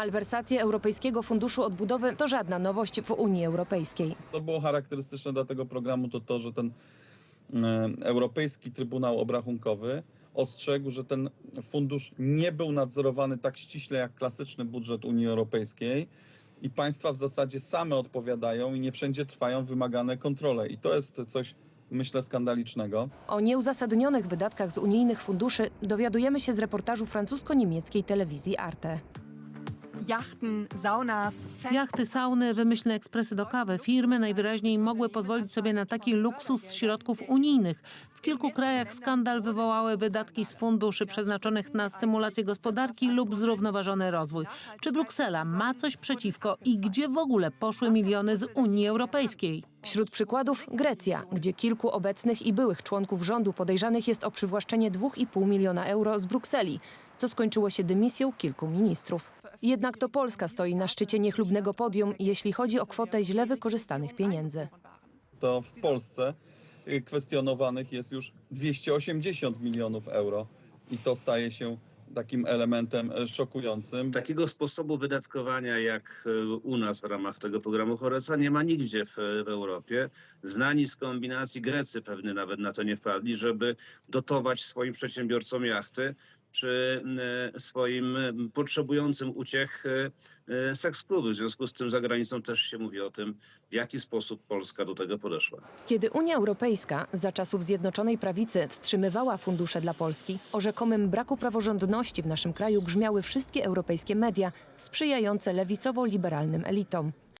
Malwersacje Europejskiego Funduszu Odbudowy to żadna nowość w Unii Europejskiej. To było charakterystyczne dla tego programu, to to, że ten e, Europejski Trybunał Obrachunkowy ostrzegł, że ten fundusz nie był nadzorowany tak ściśle jak klasyczny budżet Unii Europejskiej i państwa w zasadzie same odpowiadają i nie wszędzie trwają wymagane kontrole. I to jest coś, myślę, skandalicznego. O nieuzasadnionych wydatkach z unijnych funduszy dowiadujemy się z reportażu francusko-niemieckiej telewizji Arte. Yachten, Saunas, Jachty, sauny, wymyślne ekspresy do kawy. Firmy najwyraźniej mogły pozwolić sobie na taki luksus z środków unijnych. W kilku krajach skandal wywołały wydatki z funduszy przeznaczonych na stymulację gospodarki lub zrównoważony rozwój. Czy Bruksela ma coś przeciwko i gdzie w ogóle poszły miliony z Unii Europejskiej? Wśród przykładów Grecja, gdzie kilku obecnych i byłych członków rządu podejrzanych jest o przywłaszczenie 2,5 miliona euro z Brukseli, co skończyło się dymisją kilku ministrów. Jednak to Polska stoi na szczycie niechlubnego podium, jeśli chodzi o kwotę źle wykorzystanych pieniędzy. To w Polsce y, kwestionowanych jest już 280 milionów euro i to staje się takim elementem e, szokującym. Takiego sposobu wydatkowania jak e, u nas w ramach tego programu Horeca nie ma nigdzie w, w Europie. Znani z kombinacji Grecy pewnie nawet na to nie wpadli, żeby dotować swoim przedsiębiorcom jachty czy e, swoim e, potrzebującym uciech e, seks. W związku z tym za granicą też się mówi o tym, w jaki sposób Polska do tego podeszła. Kiedy Unia Europejska za czasów Zjednoczonej Prawicy wstrzymywała fundusze dla Polski, o rzekomym braku praworządności w naszym kraju grzmiały wszystkie europejskie media sprzyjające lewicowo-liberalnym elitom.